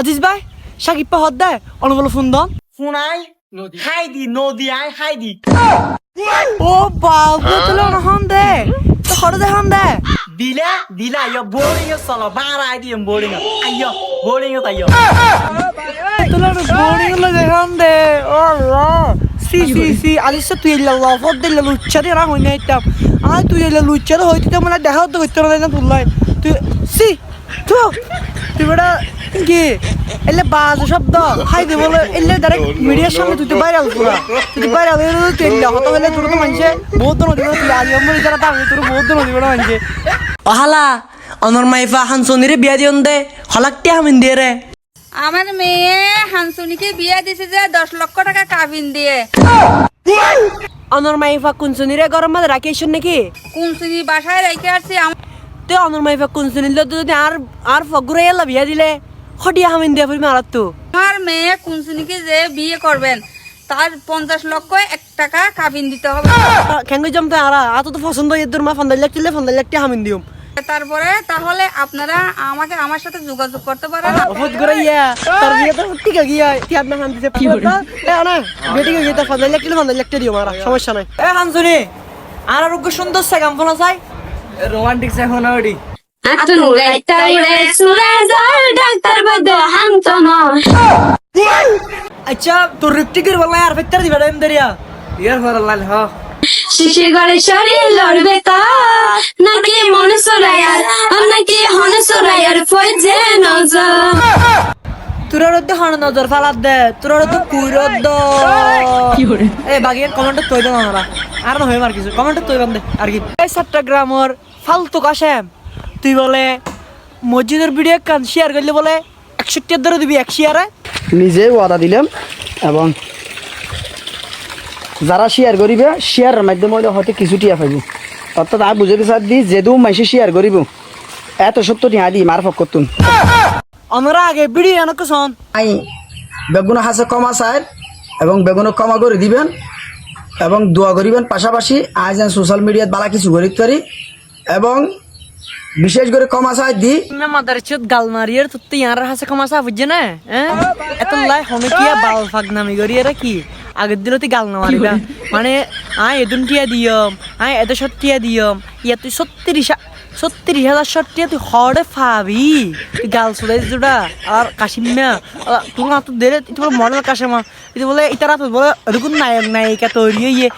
আজিজ ভাই সাকিব পা হদ দেয় অনবল ফোন দন হাই দি নদী আই হাই দি ও বাবু তুলে অনহন দে। তো হরে দে হন দে। দিলা দিলা ইয় বোর্ডিং এ চলো বাংলা আই দিম বোর্ডিং আইয় বোর্ডিং এ তাইয় তুলে বোর্ডিং লাগে হন দে। ও র সি সি সি আলিস তুই এলা লফত দে লুচ্চা দে রা হই না ইতাম আই তুই এলা লুচ্চা দে হইতে মানে দেখা তো করতে না তুই সি তো তুই বড় কি? এলে বাজ শব্দ। খাই দে বলে এলে ডাইরেক্ট মিডিয়ার সামনে তুই তো ভাইরাল পুরা তুই ভাইরাল হয়ে তুই এলা হতো হলে তোর তো মানুষে বহুত জন দিবে তুই আজ যারা তোর বহুত জন দিবে মানুষে অহালা অনর মাইফা হানসনিরে বিয়া দিয়ন দে। হলাকটি হামিন দিয়ে রে। আমার মেয়ে হানসুনিকে বিয়ে দিছে যে দশ লক্ষ টাকা কাবিন দিয়ে। অনর মাইফা কুনসনিরে গরম মাঝে রাখি এসন নাকি? কুনসুনি বাসায় রেখে আসছি আম- তুই অনর মাইফা কুনসনিল যদি আর আর ফগুরে এলা বিয়া দিলে? হডিয়া হামিন দিয়া ফুরি মারাত তো। আমার মেয়ে কুনসুনিকে যে বিয়ে করবেন তার পঞ্চাশ লক্ষ এক টাকা কাবিন দিতে হবে। কেন জমতে আরা? আত তো পছন্দ হয়ে তোর মা ফন্দাল লাখ ফন্দাল লাখটি হামিন দিম তারপরে তাহলে আপনারা আমাকে আমার সাথে যোগাযোগ করতে পারেন। বহুত করে ইয়া তার বিয়ে তো ঠিক আছে গিয়া তিয়াদ না হান দিছে। কি হল এ না বেটি গিয়ে তো ফন্দাল লাখ ফন্দাল লাখটি দিও মারা সমস্যা নাই। এ হানসুনি আর আরোগ্য সুন্দর সে গাম ফোনা চাই রোমান্টিক সে ফোনা আচ্ছা তোর রিপটিকের বললা আর ফেক্টর দিবা দেম দেরিয়া। ইয়ার ফরাল হ শিশির ঘরে শরীর লড়বে তা। নাকি মনে হনে নজর। তোর তো হন নজর ফালাত দে তোর এ বাকি কমেন্টে তৈ দেন আমরা আর না হয়ে মার কিছু কমেন্টে তৈ বান দে আর কি। ফালতু কাশেম। তুই বলে মসজিদের ভিডিও কান শেয়ার করলে বলে একষট্টি ধরে দিবি এক শেয়ারে নিজে ওয়াদা দিলাম এবং যারা শেয়ার করিবে শেয়ারের মাধ্যমে হলে হয়তো কিছু টিয়া পাইব। অর্থাৎ আমি বুঝাতে চাই দি যেদু মাইসে শেয়ার করিব। এত সত্য টিয়া দি মার ফক করতুন আমরা আগে ভিডিও এনক শোন আই বেগুন হাসে কমা চায় এবং বেগুন কমা করে দিবেন এবং দোয়া করিবেন। পাশাপাশি আজ সোশ্যাল মিডিয়াত বালা কিছু করিতে পারি এবং বিশেষ করে কমা দি। না মাদার চোদ গাল মারিয়ার তো তো ইয়ার হাসে কমাসা বুঝছে না? হ্যাঁ? এত লাই হনে কি বাল ফাগ নামি গরি এরা কি? আগের দিনও তুই গাল না মারিবা মানে আয় এদুন টিয়া দিয়ম আয় এত সত টিয়া দিয়ম। ইয়া তুই সত্তিরিশ সত্তিরিশ হাজার টিয়া তুই হরে ফাবি। তুই গাল সুদাই দুটা আর কাশিম না তোর না তো দেরে তুই বলে মডেল কাশেমা তুই বলে ইতারা তুই বলে এরকম নায়ক নায়িকা তৈরি হইয়ে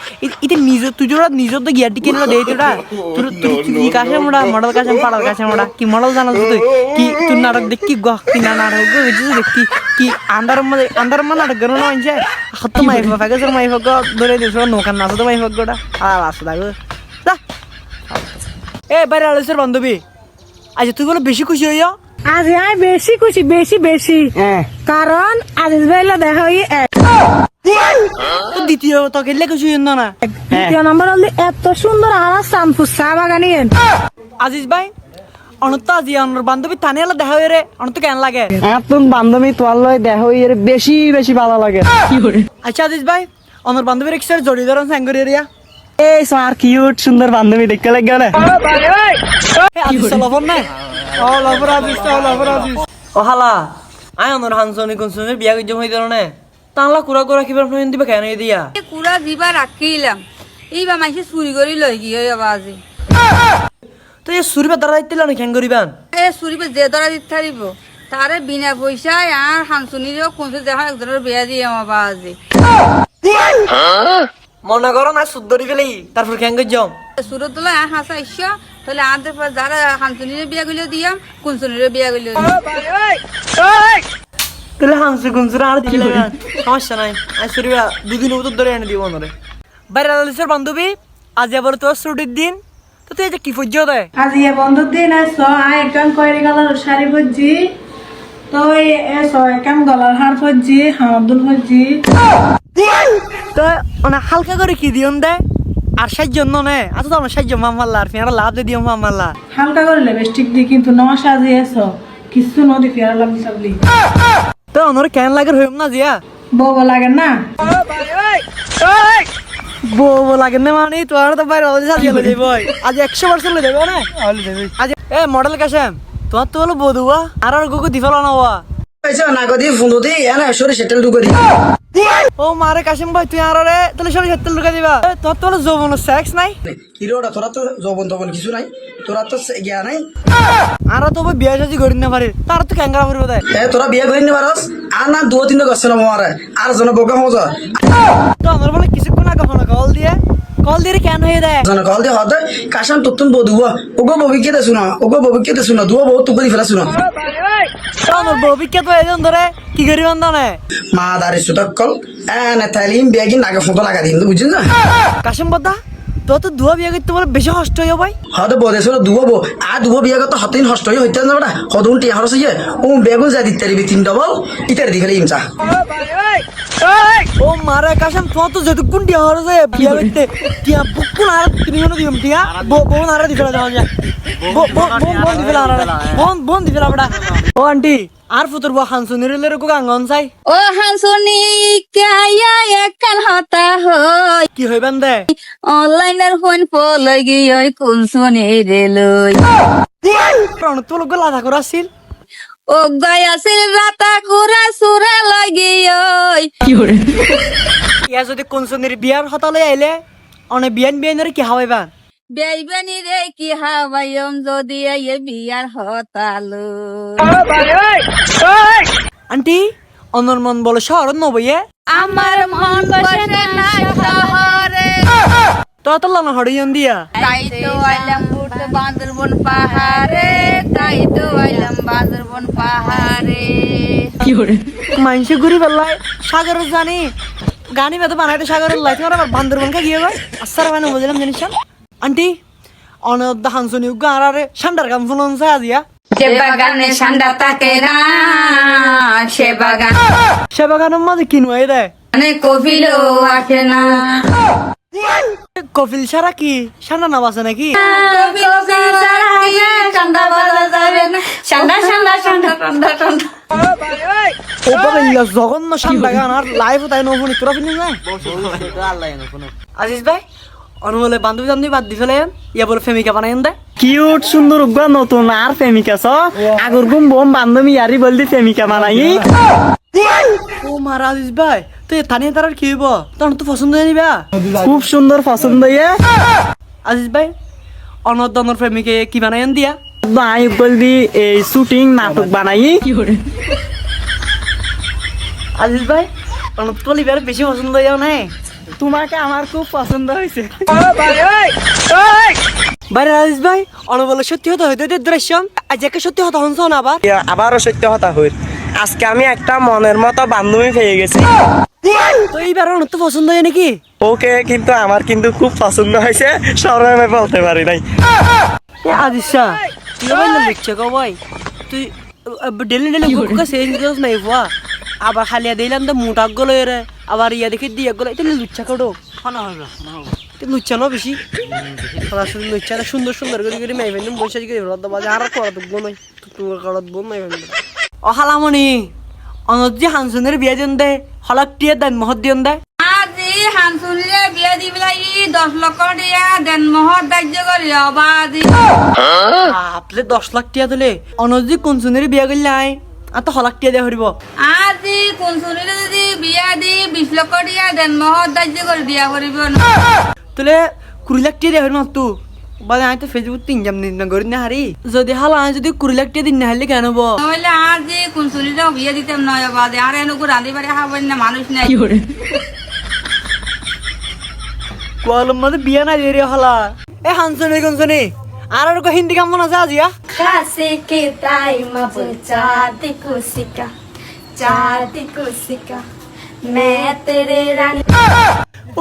ইতে নিজে তুই যেটা নিজের তো গিয়ার টিকে নিলো দেই তোরা তোর তুই কাশেমরা মডেল কাশেম পাড়ার কাশেমরা কি মডেল জানাস তুই? কি তুই নাটক দেখ কি গহ কি না নাটক গেছিস দেখি কি আন্ডার মধ্যে আন্ডার মানে নাটক গেল না মানছে হত মাই ফাঁকা গেছে মাই ফাঁক ধরে দিস নৌকার নাচো তো মাই ফাঁক গোটা আর আসে যা এ বাইরে আলোচনার বান্ধবী। আচ্ছা তুই বলে বেশি খুশি হইয়া আজ আমি বেশি খুশি বেশি বেশি। হ্যাঁ কারণ আজিজ ভাইলা দেখা হই দ্বিতীয় তো গেলে খুশি হইন না? দ্বিতীয় নম্বর হল এত সুন্দর আর শ্যাম্পু চা বাগানি আজিজ ভাই অনত আজি অনর বান্ধবী থানে এলা দেখা হয়ে রে অনত কেন লাগে? এতন বান্ধবী তোয়ার লয় দেহ এর বেশি বেশি ভালো লাগে। আচ্ছা আজিজ ভাই অনর বান্ধবীর কিসের জড়ি ধরন স্যাঙ্গরি এরিয়া। এই আর কিউট সুন্দর বান্ধবী দেখতে লাগে না? লফর না ও লফর আজিজ ও লফর আজিজ ও হালা আয় অনর হানসনি কুনসনি বিয়া গজম হই ধরনে তাহলে কুরা কুরা কিবার ফোন দিবা কেন দিয়া? কুড়া দিবা রাখিলাম। এইবার মাইসে চুরি করে লই গিয়ে বাজি তো এই সুরিবা দ্বারা দিতে না কেন করিবান এ চুরিবে যে ধরা দিতে থারিব তারে বিনা পয়সায় আর হানসুনিরও কোনসে দেখা একজনের বিয়া দিয়ে আমার বাজি মনে করো না সুন্দরী ফেলি তারপর কেন গজম সুরত তোলা আর হাসা ইস্য তাহলে আমাদের পর যারা হানসুনিরে বিয়া গুলো দিয়াম কুনসুনিরে বিয়া গুলো তাহলে হানসু কুনসুরা আর দিলে সমস্যা নাই। আই সুরিবা দুদিন উত্তর ধরে এনে দিব অনরে বাইরে আলিসের বান্ধবী আজ আবার তোর ছুটির দিন। তো তুই কি ফুজ্জ দেয় আজ ইয়ে বন্ধুর দিন আই কয়েরি গলার শাড়ি পরছি তো একদম গলার হার হামদুল তো মানে হালকা করে কি দিয়ন দেয় আর সাহায্য নে। আচ্ছা তো আমার সাহায্য মামাল্লা আর ফিয়ারা লাভ দিয়ে দিও মামাল্লা হালকা করে লিপস্টিক দি কিন্তু ন সাজি এস কিছু নদী ফেরা লাগি সাবলি তো অনর কেন লাগে হইম না জিয়া? বউ লাগে না? বউ লাগে না মানে তোর তো বাইরে অলরেডি সাজিয়ে লই যাব আজ একশো পার্সেন্ট লই যাব না? আজ এ মডেল কাশেম তোমার তো হলো বধুয়া আর আর গুগু দিফালো না ওয়া হয়েছে না কদি ফোন দি এনে সরি সেটেল ঢুকে দি ও মারে কাশিম ভাই তুই আর রে তাহলে সবাই হাতে লুকা দিবা। তোর তো যৌবন সেক্স নাই? হিরোটা তোরা তো যৌবন তবন কিছু নাই তোরা তো জ্ঞা নাই। আর তো ভাই বিয়া সাজি করি না পারে তার তো ক্যাঙ্গারা করবে তাই এ তোরা বিয়ে করি নি পারস আর না দু তিন গছ না মারে আর জন বোকা তো আমার বলে কিছুক্ষণ আগে ফোন কল দিয়ে। কল দিয়ে কেন হয়ে দেয় জন কল দিয়ে হতে কাশান তুতুন বধু ওগো ববি কে শুনা ওগো ববি কে দে শুনা দুয়া বহু তুকরি ফেলা শুনা। আমার ববিকে তো ধরে কি করি মা দারি সুতক কল এনে তালিম কি নাগে ফটো লাগা দিন বুঝছিস না? কাশিম বদা তো তো দুয়া বিয়া করতে বলে বেশি কষ্ট হইব ভাই। হয়তো বদে ছিল দুয়া বো। আর দুয়া বিয়ে করতে হতিন হস্ত হই হইতে না বেটা। হদুন টিয়া হরস ইয়ে ও বেগুন যা দিতে রিবি তিন ডবল ইতার দি ফেলে ইমচা ও মারে কাশিম তো তো যেটুকুন দিয়া হরে যে বিয়া করতে। টিয়া বুকুন আর তুমি মনে দিম টিয়া বোন আর দি ফেলা যাওয়া যায় বোন বোন দি ফেলা আর বোন বোন দি ফেলা বড়া ও আন্টি। আর ফুতুর বো হানসুনির লের কো গাঙ্গন চাই ও হানসুনি কায়া একান হতা হই কি হইবেন দে অনলাইনের ফোন পলই গিয়ে কুলসুনি রে লই প্রাণ তো লোক লাধা করা আছিল ও গায় আছিল রাতা কুরা সুরা লাগিয়ই ইয়া যদি কোনসুনির বিয়ার হতালে আইলে অনে বিয়ান বিয়ানের কি হাওয়াইবান বেইবানি রে কি হাওয়াইম যদি এ বিয়ার হতালো। আন্টি অনর মন বলে শহর নবইয়ে আমার মন বসে না শহরে। তো দিয়া তাই তো আইলাম ঘুরতে বান্দরবন পাহাড়ে তাই তো আইলাম বান্দরবন পাহাড়ে। মানুষে ঘুরি বেলায় সাগরের জানি। গানি বেতো বানাইতে সাগরের লাই তোমার আবার বান্দরবন কা গিয়ে ভাই আসার মানে বুঝলাম জানিস আন্টি অনদ্দা হানসনি উগ্গা আর আরে সান্ডার গাম ফুলন সাই আজিয়া যে বাগানে ঠান্ডা থাকে না সে বাগান সে বাগানের মাঝে কিনু এই দেয় মানে কপিলও আসে না কপিল সারা কি সান্ডা নাম আছে নাকি না বাবা ইয়া জঘন্য সান্ডা গান আর লাইভ তাই নফুনি তোরা আজিজ ভাই অনুবলে বান্ধবী বান্ধবী বাদ দি ফেলে ইয়া বলে ফেমিকা বানাই দে। কিউট সুন্দর উগ্র নতুন আর প্রেমিকা স আগর গুম বোম বান্ধবী ইয়ারি বলদি প্রেমিকা বানাই। ও মারা আজিজ ভাই তুই থানিয়ে তার কি হইব? তখন তো পছন্দ হয়ে নিবা খুব সুন্দর পছন্দ ইয়ে আজিজ ভাই অনদনের প্রেমিকে কি বানাই দিয়া? আই বলদি এই শুটিং নাটক বানাই। আজিজ ভাই অনত পলিবার বেশি পছন্দ হইয়া নাই। তোমাকে আমার খুব পছন্দ হয়েছে। বাইরে আজিজ ভাই অনবলে সত্যি হতে হইতে দৃশ্য। আজ একে সত্যি হতে হনছ না আবার? আবারও সত্য কথা হইল আজকে আমি একটা মনের মতো বান্ধবী পেয়ে গেছি। তো এইবার অনত তো পছন্দ হয় নাকি? ওকে কিন্তু আমার কিন্তু খুব পছন্দ হয়েছে সরমে বলতে পারি নাই। এ আজিসা তুই ভাই লিখছে গো ভাই? তুই ডেলি ডেলি গুকা সেন গেছ নাই বুয়া আবার খালিয়া দিলাম তো মোটা গলো রে। আবার ইয়া দেখি দিয়া গলো এটা লুচ্চা করো। তুই লুচ্চা না বেশি? সরাসরি লুচ্চা সুন্দর সুন্দর করে করে মাই ফেললাম বসে করে রদ বাজে আর করা দুগো নাই। তুই করাত বল মাই ফেললাম ও হালামনি অনজি হানসনের বিয়ে দেন দে হলাক টিয়ে দেন মহৎ দিয়ন দে। আজি হানসুনিরে বিয়া দি পেলাই দশ লক্ষ দিয়া দেন মহর দাহ্য করি বাজি আপলে দশ লাখ টিয়া দিলে অনজি কোনসনের বিয়ে করলে আই আর তো হলাক টিয়া দেওয়া হরিব। আজি কোনসুনিরে যদি বিয়া দি বিশ লক্ষ দিয়া দেন মহর দাহ্য করে দিয়া করিব না। তুলে কুড়ি লাখ টিয়া দেওয়া হরিব তু? বাদে আমি তো ফেসবুক তিন জাম দিন করি না হারি যদি হালা আমি যদি কুড়ি লাখ টিয়া দিন না হারলে কেন হব? নইলে আজি কোনসুনিরেও বিয়া দিতাম নয় বাদে আর এনুকু রাঁধি বাড়ি খাবেন না মানুষ নাই। কোয়ালম মধ্যে বিয়া না দিয়ে হলা। এ হানসনি কোনসনি আর আর হিন্দি গান মনে আছে আজিয়া? খাসে কে তাই মাব চাঁদ কো সিকা চাঁদ কো মে তেরে রান।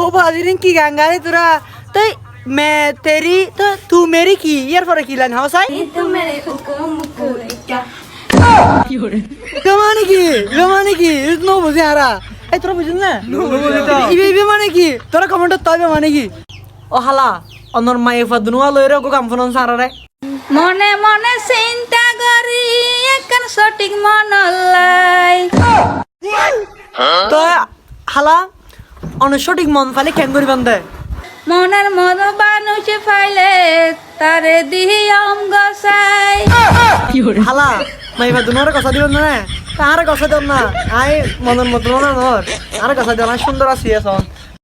ও বাজিরিন কি গান গাই তোরা? তাই মে তেরি তো তু মেরি কি? ইয়ার পরে কি লাইন হাউসাই তু মেরে হুকুম কুরিকা কি হরে? গমানে কি? গমানে কি? ইতনো বুঝে হারা। এই তোরা বুঝিস না? ইবে ইবে মানে কি? তোরা কমেন্ট তবে মানে কি? ও হালা অনর মায়ে ফাদনুয়া লইরে গো কাম ফোন সারারে। মনে মনে চিন্তা করি এখন সঠিক মন লাই। তো হালা অন সঠিক মন ফালে কেন করি বান্ধে মনের মন মানুষ ফাইলে তারে দিহি অম গসাই। হালা? মাই ফাদনুয়ার কথা দিবেন না। আর কথা দেন না। আই মনের মতো না নর আর কথা দেন সুন্দর আছি এখন।